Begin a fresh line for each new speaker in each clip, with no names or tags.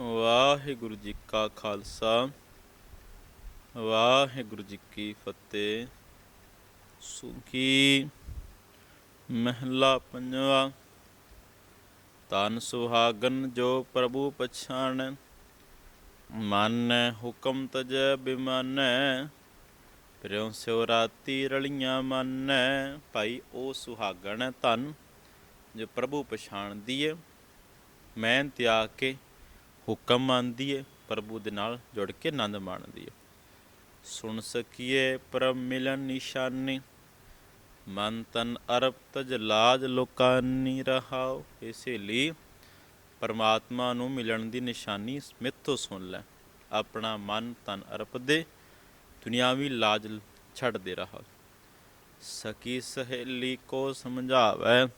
ਵਾਹਿਗੁਰੂ ਜੀ ਕਾ ਖਾਲਸਾ, ਵਾਹਿਗੁਰੂ ਜੀ ਕੀ ਫਤਿਹ। ਸੁਖੀ ਮਹਿਲਾ ਪੰਜਵਾ ਤਨ ਸੁਹਾਗਨ ਜੋ ਪ੍ਰਭੂ ਪਛਾਣ, ਮਨ ਹੁਕਮ ਤਜ ਬਿਮਾਨੈ, ਪ੍ਰਿਉ ਸਿਉ ਰਾਤੀ ਰਲੀਆਂ ਮੰਨੈ, ਭਾਈ ਉਹ ਸੁਹਾਗਣ ਹੈ ਧਨ ਜੋ ਪ੍ਰਭੂ ਪਛਾਣਦੀ ਏ। ਮੈਂ ਤਿਆਗ ਕੇ ਹੁਕਮ ਮੰਨਦੀ ਏ ਪ੍ਰਭੂ ਦੇ ਨਾਲ ਜੁੜ ਕੇ ਆਨੰਦ ਮਾਣਦੀ ਏ ਸੁਣ ਸਕੀਏ ਪਰਮ ਮਿਲਨ ਨਿਸ਼ਾਨੀ, ਮਨ ਤਨ ਅਰਪ ਤਜ ਲਾਜ ਲੋਕਾਨੀ ਰਹਾਓ ਇਸੇ ਲਈ ਪਰਮਾਤਮਾ ਨੂੰ ਮਿਲਣ ਦੀ ਨਿਸ਼ਾਨੀ ਮਿੱਥੋਂ ਸੁਣ ਲੈ। ਆਪਣਾ ਮਨ ਤਨ ਅਰਪ ਦੇ, ਦੁਨਿਆਵੀ ਲਾਜ ਛੱਡ ਦੇ ਰਹਾ ਸਕੀ ਸਹੇਲੀ ਕੋ ਸਮਝਾਵੇ,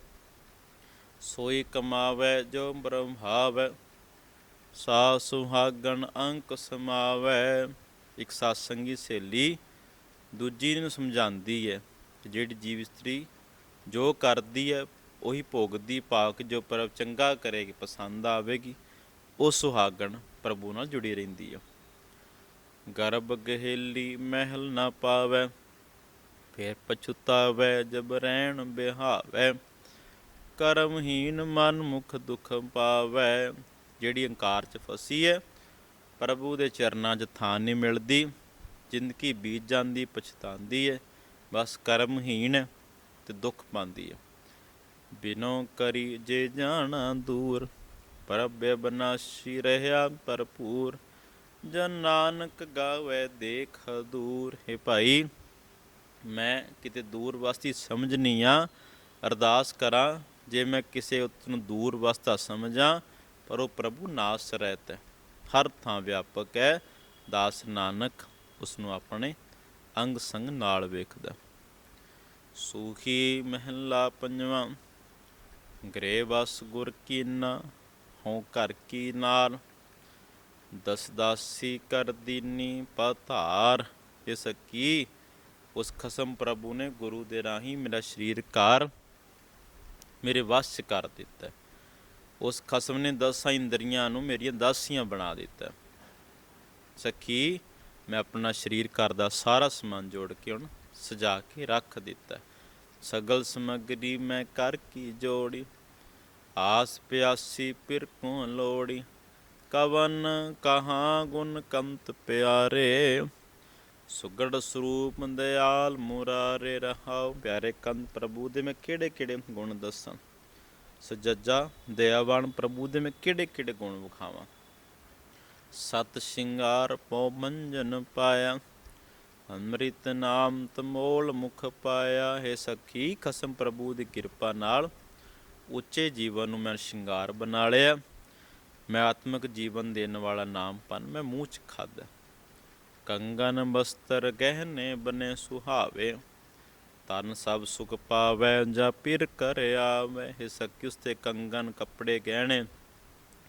ਸੋਈ ਕਮਾਵੇ ਜੋ ਬ੍ਰਹਮ ਸਾ ਸੁਹਾਗਣ ਅੰਕ ਸਮਾਵੈ, ਇੱਕ ਸਾਸੰਗੀ ਸਹੇਲੀ ਦੂਜੀ ਨੂੰ ਸਮਝਾਉਂਦੀ ਹੈ ਕਿ ਜਿਹੜੀ ਜੀਵ ਇਸਤਰੀ ਜੋ ਕਰਦੀ ਹੈ, ਉਹੀ ਭੋਗਦੀ ਪਾਕ ਜੋ ਪ੍ਰਭ ਚੰਗਾ ਕਰੇਗੀ, ਪਸੰਦ ਆਵੇਗੀ, ਉਹ ਸੁਹਾਗਣ ਪ੍ਰਭੂ ਨਾਲ ਜੁੜੀ ਰਹਿੰਦੀ ਹੈ। ਗਰਭ ਗਹੇਲੀ ਮਹਿਲ ਨਾ ਪਾਵੇ, ਫੇਰ ਪਛੁਤਾਵੇ, ਜਬ ਰਹਿਣ ਬਿਹਾਵੇ, ਕਰਮਹੀਨ ਮਨ ਮੁਖ ਦੁਖ ਪਾਵੇ ਜਿਹੜੀ ਹੰਕਾਰ ਚ ਫਸੀ ਹੈ, ਪ੍ਰਭੂ ਦੇ ਚਰਨਾਂ 'ਚ ਥਾਂ ਨਹੀਂ ਮਿਲਦੀ, ਜ਼ਿੰਦਗੀ ਬੀਤ ਜਾਂਦੀ, ਪਛਤਾਉਂਦੀ ਹੈ, ਬਸ ਕਰਮਹੀਣ ਹੈ ਤੇ ਦੁੱਖ ਪਾਉਂਦੀ ਹੈ। ਬਿਨੋ ਕਰੀ ਜੇ ਜਾਣਾ ਦੂਰ, ਪ੍ਰਭ ਬਨਾਸ਼ੀ ਰਹਾ ਭਰਪੂਰ, ਜਨ ਨਾਨਕ ਗਾਵੇ ਦੇਖ ਦੂਰ ਹੈ ਭਾਈ, ਮੈਂ ਕਿਤੇ ਦੂਰ ਵਸਤੀ ਨਹੀਂ ਆ, ਅਰਦਾਸ ਕਰਾਂ, ਜੇ ਮੈਂ ਕਿਸੇ ਉਤ ਨੂੰ ਦੂਰ ਵਸਤਾ ਸਮਝਾਂ ਪਰ ਉਹ ਪ੍ਰਭੂ ਨਾਸ ਰਹਿਤ ਹੈ। ਹਰ ਥਾਂ ਵਿਆਪਕ ਹੈ। ਦਾਸ ਨਾਨਕ ਉਸ ਨੂੰ ਆਪਣੇ ਅੰਗ ਸੰਗ ਨਾਲ ਵੇਖਦਾ ਸੂਖੀ ਮਹਿਲਾ ਪੰਜਵਾਂ ਗਰੇ ਵਸ ਗੁਰ ਕੀਨਾ ਹਉ ਘਰ ਕੀ ਨਾਲ ਦਸ ਦਾਸੀ ਕਰ ਦੀਨੀ ਪਧਾਰ, ਇਸ ਕੀ ਉਸ ਖਸਮ ਪ੍ਰਭੂ ਨੇ ਗੁਰੂ ਦੇ ਰਾਹੀਂ ਮੇਰਾ ਸਰੀਰ ਕਾਰ ਮੇਰੇ ਵਸ ਕਰ ਦਿੱਤਾ ਉਸ ਖਸਮ ਨੇ ਦਸਾਂ ਇੰਦਰੀਆਂ ਨੂੰ ਮੇਰੀਆਂ ਦਾਸੀਆਂ ਬਣਾ ਦਿੱਤਾ। ਸਖੀ, ਮੈਂ ਆਪਣਾ ਸਰੀਰ ਘਰ ਦਾ ਸਾਰਾ ਸਮਾਨ ਜੋੜ ਕੇ ਹੁਣ ਸਜਾ ਕੇ ਰੱਖ ਦਿੱਤਾ। ਸਗਲ ਸਮਗਰੀ ਮੈਂ ਕਰ ਕੀ ਜੋੜੀ? ਆਸ ਪਿਆਸੀ ਪਿਰ ਕੋ ਲੋੜੀ? ਕਵਨ ਕਹਾਂ ਗੁਣ ਕੰਤ ਪਿਆਰੇ? ਸੁਗੜ ਸਰੂਪ ਦਿਆਲ ਮੁਰਾਰੇ ਰਹਾਉ ਪਿਆਰੇ ਕੰਤ ਪ੍ਰਭੂ ਦੇ ਮੈਂ ਕਿਹੜੇ ਕਿਹੜੇ ਗੁਣ ਦੱਸਾਂ? ਸਜੱਜਾ, ਦਇਆਵਾਨ ਪ੍ਰਭੂ ਦੇ ਮੈਂ ਕਿਹੜੇ ਕਿਹੜੇ ਗੁਣ ਵਿਖਾਵਾਂ? ਸਤ ਸ਼ਿੰਗਾਰ ਪਉ ਮੰਜਨ ਪਾਇਆ, ਅੰਮ੍ਰਿਤ ਨਾਮ ਤਮੋਲ ਮੁਖ ਪਾਇਆ। ਹੈ ਸਖੀ, ਖਸਮ ਪ੍ਰਭੂ ਦੀ ਕਿਰਪਾ ਨਾਲ ਉੱਚੇ ਜੀਵਨ ਨੂੰ ਮੈਂ ਸ਼ਿੰਗਾਰ ਬਣਾ ਲਿਆ। ਮੈਂ ਆਤਮਿਕ ਜੀਵਨ ਦੇਣ ਵਾਲਾ ਨਾਮ ਪਨ ਮੈਂ ਮੂੰਹ ਚ ਖਾਦਾ ਕੰਗਨ ਬਸਤਰ ਗਹਿਨੇ ਬਨੇ ਸੁਹਾਵੇ। ਤਨ ਸਭ ਸੁਖ ਪਾਵੈ, ਜਾਂ ਪਿਰ ਕਰ ਆਵੇ ਹੈ ਉਸਤੇ ਕੰਗਨ ਕੱਪੜੇ ਗਹਿਣੇ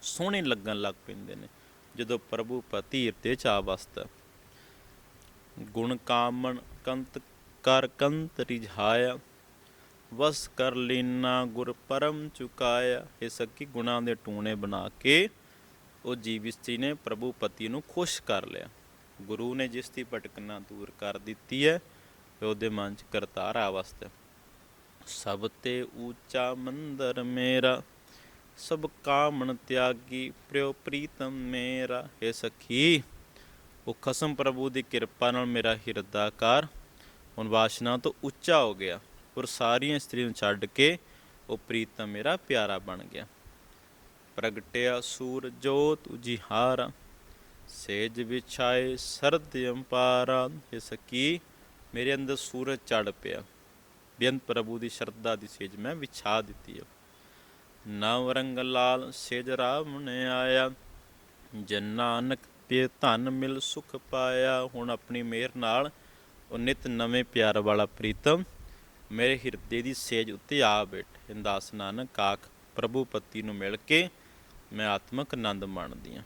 ਸੋਹਣੇ ਲੱਗਣ ਲੱਗ ਪੈਂਦੇ ਨੇ, ਜਦੋਂ ਪ੍ਰਭੂ ਪਤੀ ਹਿਰਦੇ ਚ ਵਸਦਾ ਗੁਣ ਕਾਮਣ ਕੰਤ ਕਰ ਕੰਤ ਰਿਝਾਇਆ, ਵਸ ਕਰ ਲੀਨਾ ਗੁਰ ਪਰਮ ਚੁਕਾਇਆ, ਇਹ ਸਕੀ ਗੁਣਾਂ ਦੇ ਟੂਣੇ ਬਣਾ ਕੇ ਉਹ ਜੀਵ ਇਸਤਰੀ ਨੇ ਪ੍ਰਭੂ ਪਤੀ ਨੂੰ ਖੁਸ਼ ਕਰ ਲਿਆ। ਗੁਰੂ ਨੇ ਜਿਸ ਦੀ ਭਟਕਣਾ ਦੂਰ ਕਰ ਦਿੱਤੀ ਹੈ ਉਹਦੇ ਮਨ ਚ ਕਰਤਾਰਾ ਵਾਸਤੇ। ਸਭ ਤੇ ਉੱਚਾ ਮੰਦਰ ਮੇਰਾ, ਸਭ ਕਾਮਣ ਤਿਆਗੀ ਪ੍ਰਿਉ ਪ੍ਰੀਤਮ ਮੇਰਾ। ਹੈ ਸਖੀ, ਉਹ ਖਸਮ ਪ੍ਰਭੂ ਦੀ ਕਿਰਪਾ ਨਾਲ ਮੇਰਾ ਹਿਰਦਾਕਾਰ, ਹੁਣ ਵਾਸ਼ਨਾ ਤੋਂ ਉੱਚਾ ਹੋ ਗਿਆ। ਔਰ ਸਾਰੀਆਂ ਇਸਤਰੀਆਂ ਨੂੰ ਛੱਡ ਕੇ ਉਹ ਪ੍ਰੀਤਮ ਮੇਰਾ ਪਿਆਰਾ ਬਣ ਗਿਆ। ਪ੍ਰਗਟਿਆ ਸੂਰ ਜੋਤ ਉਜਿਹਾਰਾ, ਸੇਜ ਵਿਛਾਏ ਸਰਦ ਅੰਪਾਰਾ। ਇਹ ਸਕੀ ਮੇਰੇ ਅੰਦਰ ਸੂਰਜ ਚੜ ਪਿਆ। ਬੇਅੰਤ ਪ੍ਰਭੂ ਦੀ ਸ਼ਰਧਾ ਦੀ ਸੇਜ ਮੈਂ ਵਿਛਾ ਦਿੱਤੀ ਹੈ ਨਵ ਰੰਗ ਲਾਲ ਸੇਜ ਰਾਮ ਨੇ ਆਇਆ। ਜਨ ਨਾਨਕ ਧਨ ਮਿਲ ਸੁਖ ਪਾਇਆ। ਹੁਣ ਆਪਣੀ ਮਿਹਰ ਨਾਲ ਉਹ ਨਿਤ ਨਵੇਂ ਪਿਆਰ ਵਾਲਾ ਪ੍ਰੀਤਮ ਮੇਰੇ ਹਿਰਦੇ ਦੀ ਸੇਜ ਉੱਤੇ ਆ ਬੈਠ। ਹਿੰਦਾਸ ਨਾਨਕ ਆਖ, ਪ੍ਰਭੂ ਪਤੀ ਨੂੰ ਮਿਲ ਕੇ ਮੈਂ ਆਤਮਕ ਆਨੰਦ ਮਾਣਦੀ ਹਾਂ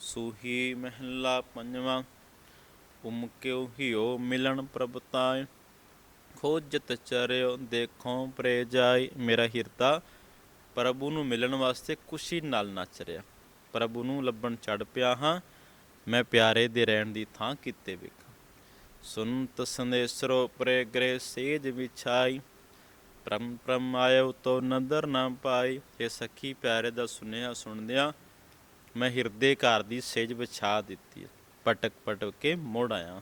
ਸੂਹੀ ਮਹਿਲਾ ਪੰਜਵਾਂ ਉਮ ਕਿਉ ਹਿਓ ਮਿਲਣ ਪ੍ਰਭ ਤਾਏ ਖੋਜਤ ਚਰਿਓ ਦੇਖੋ ਪ੍ਰੇ ਜਾਈ ਮੇਰਾ ਹਿਰਦਾ ਪ੍ਰਭੂ ਨੂੰ ਮਿਲਣ ਵਾਸਤੇ ਖੁਸ਼ੀ ਨਾਲ ਨੱਚ ਰਿਹਾ। ਪ੍ਰਭੂ ਨੂੰ ਲੱਭਣ ਚੜ ਪਿਆ ਹਾਂ, ਮੈਂ ਪਿਆਰੇ ਦੇ ਰਹਿਣ ਦੀ ਥਾਂ ਕਿਤੇ ਵੇਖਾਂ। ਸੁਨਤ ਸੰਦੇਸਰੋ ਪਰੇ ਗ੍ਰੇ ਸੇਜ ਵਿਛਾਈ। ਪ੍ਰਮ ਪ੍ਰਮ ਆਇਓ ਤੋ ਨਦਰ ਨਾ ਪਾਈ। ਇਹ ਸਖੀ ਪਿਆਰੇ ਦਾ ਸੁਨੇਹਾ ਸੁਣਦਿਆਂ ਮੈਂ ਹਿਰਦੇ ਘਰ ਦੀ ਸੇਜ ਵਿਛਾ ਦਿੱਤੀ। ਪਟਕ ਪਟਕ ਕੇ ਮੋੜ ਆਇਆ।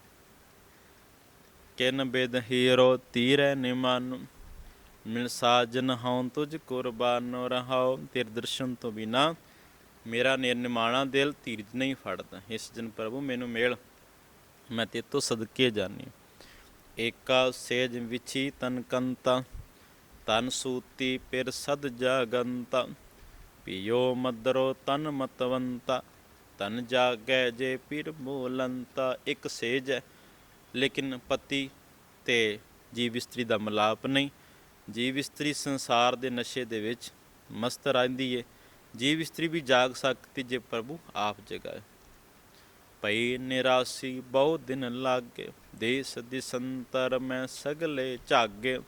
ਕਿਨ ਬਿਦ ਹੀਰੋ ਤੀਰੈ ਨਿਮਨ, ਮਿਲ ਸਾਜਨ ਹਉ ਤੁਝ ਕੁਰਬਾਨੋ ਰਹਾਉ, ਤੇਰੇ ਦਰਸ਼ਨ ਤੋਂ ਬਿਨਾ ਮੇਰਾ ਨਿਰਮਾਣਾ ਦਿਲ ਧੀਰਜ ਨਹੀਂ ਫੜਦਾ। ਇਸ ਜਨ ਪ੍ਰਭੂ ਮੈਨੂੰ ਮੇਲ, ਮੈਂ ਤੇ ਸਦਕੇ ਜਾਣੀ ਏਕਾ ਸੇਜ ਵਿਛੀ ਤਨ ਕੰਤਾ, ਤਨ ਸੂਤੀ ਪਿਰ ਸਦ ਜਾਗੰਤਾ। ਪਿਓ ਮਦਰੋ ਤਨ ਮਤਵੰਤਾ ਤਨ ਜਾਗੈ ਜੇ ਪਿਰ ਬੋਲੰਤਾ ਇੱਕ ਸੇਜ ਹੈ, ਲੇਕਿਨ ਪਤੀ ਤੇ ਜੀਵ ਇਸਤਰੀ ਦਾ ਮਲਾਪ ਨਹੀਂ। ਜੀਵ ਇਸਤਰੀ ਸੰਸਾਰ ਦੇ ਨਸ਼ੇ ਦੇ ਵਿੱਚ ਮਸਤ ਰਹਿੰਦੀ ਏ। ਜੀਵ ਇਸਤਰੀ ਵੀ ਜਾਗ ਸਕਦੀ ਜੇ ਪ੍ਰਭੂ ਆਪ ਜਗਾਏ। ਪਈ ਨਿਰਾਸੀ ਬਹੁ ਦਿਨ ਲਾਗੇ, ਦੇਸ ਦਿਸੰਤਰ ਮੈਂ ਸਗਲੇ ਝਾਗੇ।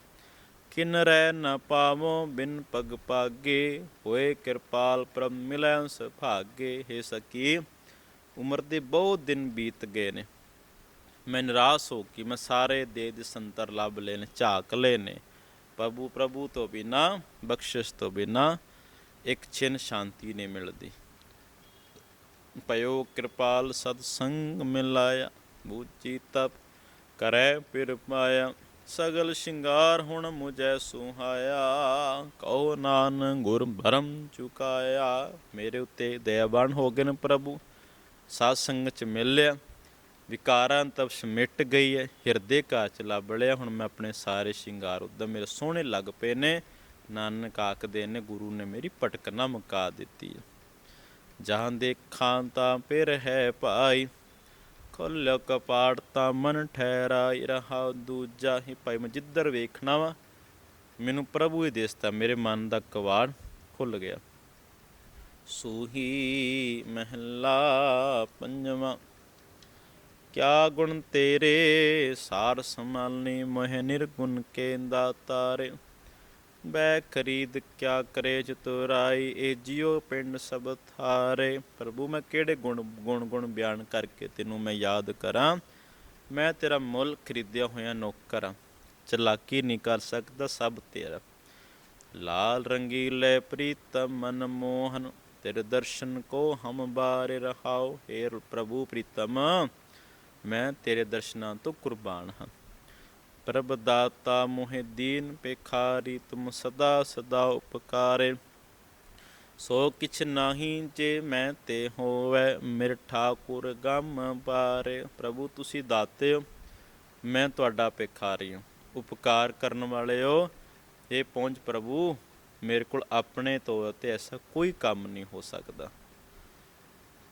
ਕਿਨ ਰਹਿ ਨ ਪਾਵੋ ਬਿਨ ਪਗ ਪਾਗੇ, ਹੋਏ ਕਿਰਪਾਲ ਪ੍ਰਭ ਮਿਲੈ ਸੁਭਾਗੇ ਹੈ ਸਕੀ, ਉਮਰ ਦੇ ਬਹੁਤ ਦਿਨ ਬੀਤ ਗਏ ਨੇ। ਮੈਂ ਨਿਰਾਸ਼ ਹੋ ਕਿ ਮੈਂ ਸਾਰੇ ਦੇ ਦਿਸੰਤਰ ਲੱਭ ਲਏ ਝਾਕ ਲੈ ਨੇ। ਪ੍ਰਭੂ ਪ੍ਰਭੂ ਤੋਂ ਬਿਨਾ, ਬਖਸ਼ਿਸ਼ ਤੋਂ ਬਿਨਾ ਇੱਕ ਛਿਨ ਸ਼ਾਂਤੀ ਨਹੀਂ ਮਿਲਦੀ। ਪਇਓ ਕਿਰਪਾਲ ਸਤ ਸੰਗ ਮਿਲਾਇਆ ਬੂਚੀ ਤਪ ਕਰੈ ਪਿਰ ਪਾਇਆ। ਸਗਲ ਸ਼ਿੰਗਾਰ ਹੁਣ ਮੁਝੈ ਸੁਹਾਇਆ, ਕਉ ਨਾਨ ਗੁਰ ਭਰਮ ਚੁਕਾਇਆ। ਮੇਰੇ ਉੱਤੇ ਦਇਆਵਾਨ ਹੋ ਗਏ ਨੇ ਪ੍ਰਭੂ, ਸਾਧ ਸੰਗਤ ਚ ਮਿਲ ਲਿਆ ਵਿਕਾਰਾਂ ਤਪਸ਼ ਮਿਟ ਗਈ ਹੈ, ਹਿਰਦੇ ਕਾਚ ਲੱਭ ਲਿਆ। ਹੁਣ ਮੈਂ ਆਪਣੇ ਸਾਰੇ ਸ਼ਿੰਗਾਰ ਉਦੋਂ ਮੇਰੇ ਸੋਹਣੇ ਲੱਗ ਪਏ ਨੇ, ਨਾਨਕ ਆਖਦੇ ਨੇ ਗੁਰੂ ਨੇ ਮੇਰੀ ਭਟਕ ਨਾ ਮੁਕਾ ਦਿੱਤੀ। ਹੈ ਜਹਾਂ ਦੇਖਾਂ ਤਾਂ ਪਿਰ ਹੈ ਭਾਈ ਖੁੱਲ ਕਪਾੜ ਤਾਂ ਮਨ ਠਹਿਰਾਈ ਰਹਾ ਦੂਜਾ ਹੀ ਭਾਈ, ਮੈਂ ਜਿੱਧਰ ਵੇਖਣਾ ਵਾ, ਮੈਨੂੰ ਪ੍ਰਭੂ ਹੀ ਦਿਸਦਾ ਮੇਰੇ ਮਨ ਦਾ ਕਵਾੜ ਖੁੱਲ ਗਿਆ। ਸੂਹੀ ਮਹਿਲਾ ਪੰਜਵਾਂ, ਕਿਆ ਗੁਣ ਤੇਰੇ, ਸਾਰ ਸੰਭਾਲਨੀ ਮੋਹ ਨਿਰਗੁਣ ਕੇ ਦਾਤਾਰੇ ਬੈ ਖਰੀਦ ਕਿਆ ਕਰੇ ਚਤੁਰਾਈ ਏ ਜਿਉ ਪਿੰਡ ਸਭ ਥਾਰੇ। ਪ੍ਰਭੂ, ਮੈਂ ਕਿਹੜੇ ਗੁਣ ਗੁਣ ਗੁਣ ਬਿਆਨ ਕਰਕੇ ਤੈਨੂੰ ਮੈਂ ਯਾਦ ਕਰਾਂ? ਮੈਂ ਤੇਰਾ ਮੁੱਲ ਖਰੀਦਿਆ ਹੋਇਆ ਨੌਕਰਾਂ ਚਲਾਕੀ ਨਹੀਂ ਕਰ ਸਕਦਾ ਸਭ ਤੇਰਾ। ਲਾਲ ਰੰਗੀਲੇ ਪ੍ਰੀਤਮ ਮਨ ਮੋਹਨ ਤੇਰੇ ਦਰਸ਼ਨ ਕੋ ਹਮ ਬਾਰੇ ਰਹਾਓ। ਏ ਪ੍ਰਭੂ ਪ੍ਰੀਤਮ, ਮੈਂ ਤੇਰੇ ਦਰਸ਼ਨਾਂ ਤੋਂ ਕੁਰਬਾਨ ਹਾਂ। ਪ੍ਰਭ ਦਾਤਾ ਮੋਹਿ ਦੀਨ ਪੇਖਾਰੀ ਤੁਮ ਸਦਾ ਸਦਾ ਉਪਕਾਰੇ। ਸੋ ਕਿਛ ਨਾਹੀ ਜੇ ਮੈਂ ਤੇ ਹੋਵੇ, ਮੇਰੇ ਠਾਕੁਰ ਗਮ ਪਾਰੇ ਪ੍ਰਭੂ, ਤੁਸੀਂ ਦਾਤੇ ਹੋ, ਮੈਂ ਤੁਹਾਡਾ ਪੇਖਾਰੀ ਹਾਂ। ਉਪਕਾਰ ਕਰਨ ਵਾਲੇ ਹੋ ਇਹ ਪਹੁੰਚ ਪ੍ਰਭੂ, ਮੇਰੇ ਕੋਲ ਆਪਣੇ ਤੋਂ ਤੇ ਐਸਾ ਕੋਈ ਕੰਮ ਨਹੀਂ ਹੋ ਸਕਦਾ।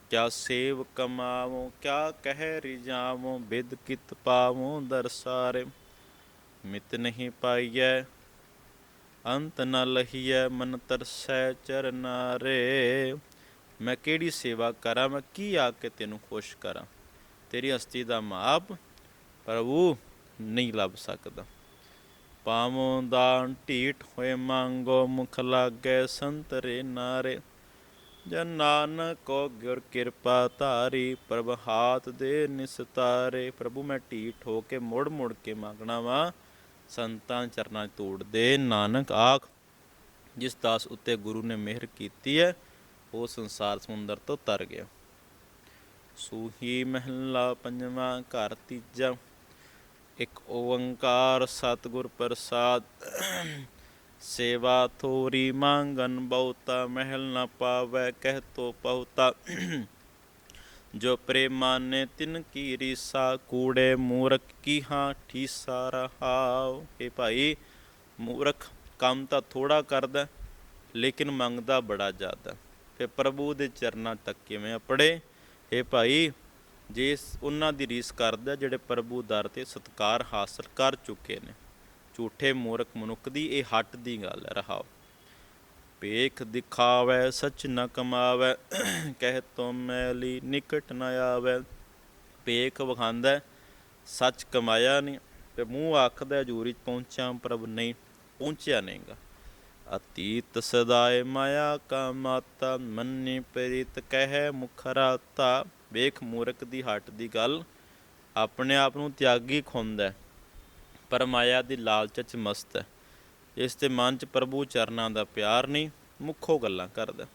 ਕਿਆ ਸੇਵ ਕਮਾਵੋ, ਕਿਆ ਕਹਿ ਰਿਜਾਵੋ ਬਿਦ ਕਿਤ ਪਾਵੋ ਦਰਸਾਰੇ। ਮਿਤ ਨਹੀਂ ਪਾਈਐ, ਅੰਤ ਨ ਲਹੀਐ ਮਨ ਤਰਸੈ ਚਰਨਾਰੇ। ਮੈਂ ਕਿਹੜੀ ਸੇਵਾ ਕਰਾਂ, ਮੈਂ ਕੀ ਆ ਕੇ ਤੈਨੂੰ ਖੁਸ਼ ਕਰਾਂ? ਤੇਰੀ ਹਸਤੀ ਦਾ ਮਾਪ ਪ੍ਰਭੂ ਨਹੀਂ ਲੱਭ ਸਕਦਾ। ਪਾਵੋ ਦਾਨ ਢੀਠ ਹੋਏ ਮੰਗੋ ਮੁਖ ਲਾਗੇ ਸੰਤਰੇ ਨਾਰੇ। ਜਨ ਨਾਨਕੋ ਗੁਰ ਕਿਰਪਾ ਧਾਰੀ, ਪ੍ਰਭ ਹਾਥ ਦੇ ਨਿਸਤਾਰੇ। ਪ੍ਰਭੂ ਮੈਂ ਢੀਠ ਹੋ ਕੇ ਮੁੜ ਮੁੜ ਕੇ ਮੰਗਣਾ ਵਾ। ਸੰਤਾਂ ਚਰਨਾਂ 'ਚ ਤੋੜ ਦੇ ਨਾਨਕ ਆਖ, ਜਿਸ ਦਾਸ ਉੱਤੇ ਗੁਰੂ ਨੇ ਮਿਹਰ ਕੀਤੀ ਹੈ, ਉਹ ਸੰਸਾਰ ਸਮੁੰਦਰ ਤੋਂ ਤਰ ਗਿਆ। ਸੂਹੀ ਮਹਿਲਾ ਪੰਜਵਾਂ ਘਰ ਤੀਜਾ, ਇੱਕ ਓੰਕਾਰ ਸਤਿਗੁਰ ਪ੍ਰਸਾਦ। ਸੇਵਾ ਥੋਰੀ ਮੰਗਨ ਬਹੁਤਾ, ਮਹਿਲ ਨਾ ਪਾਵੈ ਕਹਿ ਤੋ ਪਹੁਤਾ ਜੋ ਪ੍ਰੇਮਾਨੇ ਤਿਨ ਕੀ ਰੀਸਾ, ਕੂੜੇ ਮੂਰਖ ਕੀ ਹਾਂ ਠੀਸਾ ਰਹਾਉ। ਇਹ ਭਾਈ, ਮੂਰਖ, ਕੰਮ ਤਾਂ ਥੋੜਾ ਕਰਦਾ, ਲੇਕਿਨ ਮੰਗਦਾ ਬੜਾ ਜ਼ਿਆਦਾ। ਤੇ ਪ੍ਰਭੂ ਦੇ ਚਰਨਾਂ ਤੱਕ ਕਿਵੇਂ ਅਪੜੇ? ਇਹ ਭਾਈ, ਜੇ ਉਹਨਾਂ ਦੀ ਰੀਸ ਕਰਦਾ, ਜਿਹੜੇ ਪ੍ਰਭੂ ਦਰ ਤੇ ਸਤਕਾਰ ਹਾਸਲ ਕਰ ਚੁੱਕੇ ਨੇ। ਝੂਠੇ ਮੂਰਖ ਮਨੁੱਖ ਦੀ ਇਹ ਹੱਟ ਦੀ ਗੱਲ ਹੈ ਰਹਾਓ ਪੇਖ ਦਿਖਾਵੇ, ਸਚ ਨ ਕਮਾਵੇ, ਕਹਿ ਤੋ ਮੈਲੀ ਨਿਕਟ ਨ ਆਵੇ। ਪੇਖ ਵਖਾਂਦਾ, ਸੱਚ ਕਮਾਇਆ ਨਹੀਂ, ਤੇ ਮੂੰਹ ਆਖਦਾ, ਹਜ਼ੂਰੀ ਚ ਪਹੁੰਚਿਆ ਪ੍ਰਭ ਨਹੀਂ, ਪਹੁੰਚਿਆ ਨਹੀਂਗਾ। ਅਤੀਤ ਸਦਾਏ ਮਾਇਆ ਕਾ ਮਾਤਾ, ਮੰਨੀ ਪ੍ਰੀਤ ਕਹਿ ਮੁਖਰਾਤਾ। ਵੇਖ ਮੂਰਖ ਦੀ ਹੱਟ ਦੀ ਗੱਲ ਆਪਣੇ ਆਪ ਨੂੰ ਤਿਆਗੀ ਖੁੰਦ, ਪਰ ਮਾਇਆ ਦੀ ਲਾਲਚ ਚ ਮਸਤ ਹੈ। ਇਸ ਦੇ ਮਨ ਚ ਪ੍ਰਭੂ ਚਰਨਾਂ ਦਾ ਪਿਆਰ ਨਹੀਂ, ਮੁੱਖੋ ਗੱਲਾਂ ਕਰਦਾ।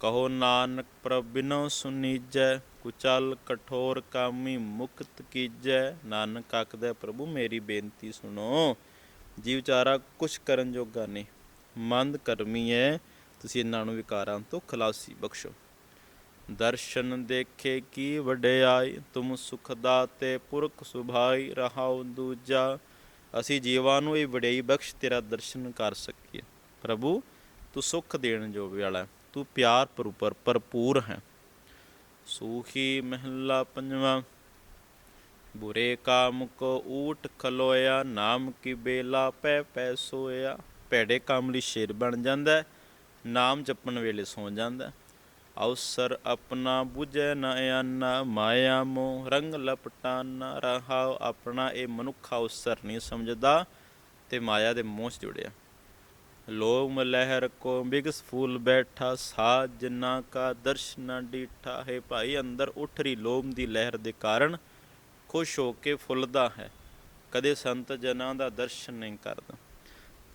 ਕਹੋ, ਨਾਨਕ ਪ੍ਰਭ ਬਿਨੋ ਸੁਨੀਜੈ, ਕੁਚਲ ਕਠੋਰ ਕਾਮੀ ਮੁਕਤ ਕੀਜੈ। ਨਾਨਕ ਆਖਦਾ, ਪ੍ਰਭੂ, ਮੇਰੀ ਬੇਨਤੀ ਸੁਣੋ। ਜੀ ਵਿਚਾਰਾ ਕੁਛ ਕਰਨ ਜੋਗਾ ਨਹੀਂ। ਮੰਦ ਕਰਮੀ ਹੈ ਤੁਸੀਂ ਇਹਨਾਂ ਨੂੰ ਵਿਕਾਰਾਂ ਤੋਂ ਖਲਾਸੀ ਬਖਸ਼ੋ। ਦਰਸ਼ਨ ਦੇਖੇ ਕੀ ਵਡਿਆਈ, ਤੁਮ ਸੁਖ ਦਾਤੇ ਪੁਰਖ ਸੁਭਾਈ, ਰਹਾਉ ਦੂਜਾ। ਅਸੀਂ ਜੀਵਾਂ ਨੂੰ ਇਹ ਵਡਿਆਈ ਬਖਸ਼ ਤੇਰਾ ਦਰਸ਼ਨ ਕਰ ਸਕੀਏ। ਪ੍ਰਭੂ, ਤੂੰ ਸੁਖ ਦੇਣ ਜੋ ਵਾਲਾ ਤੂੰ ਪਿਆਰ ਭਰਪੂਰ ਭਰਪੂਰ ਹੈ। ਸੂਖੀ ਮਹਿਲਾ ਪੰਜਵਾਂ, ਬੁਰੇ ਕਾਮ ਕੋ ਊਟ ਖਲੋਇਆ, ਨਾਮ ਕੀ ਬੇਲਾ ਪੈ ਪੈ ਸੋਇਆ। ਭੈੜੇ ਕੰਮ ਲਈ ਸ਼ੇਰ ਬਣ ਜਾਂਦਾ ਨਾਮ ਜਪਣ ਵੇਲੇ ਸੌ ਜਾਂਦਾ ਹੈ। ਅਵਸਰ ਆਪਣਾ 부ਝੈ ਨ ਆਨਾ, ਮਾਇਆ ਮੋਹ ਰੰਗ ਲਪਟਾਨਾ ਰਹਾਉ ਆਪਣਾ ਇਹ ਮਨੁੱਖ ਅਵਸਰ ਨਹੀਂ ਸਮਝਦਾ ਤੇ ਮਾਇਆ ਦੇ ਮੋਹ 'ਚ ਜੁੜਿਆ ਲੋਮ ਲਹਿਰ ਕੋ ਬਿਗਸ ਫੂਲ ਬੈਠਾ, ਸਾਜ ਜਿਨਾ ਕਾ ਦਰਸ਼ਨ ਡੀਠਾ, ਹੈ ਭਾਈ ਅੰਦਰ ਉੱਠ ਰਹੀ ਲੋਮ ਦੀ ਲਹਿਰ ਦੇ ਕਾਰਨ ਖੁਸ਼ ਹੋ ਕੇ ਫੁੱਲਦਾ ਹੈ, ਕਦੇ ਸੰਤ ਜਨਾਂ ਦਾ ਦਰਸ਼ਨ ਨਹੀਂ ਕਰਦਾ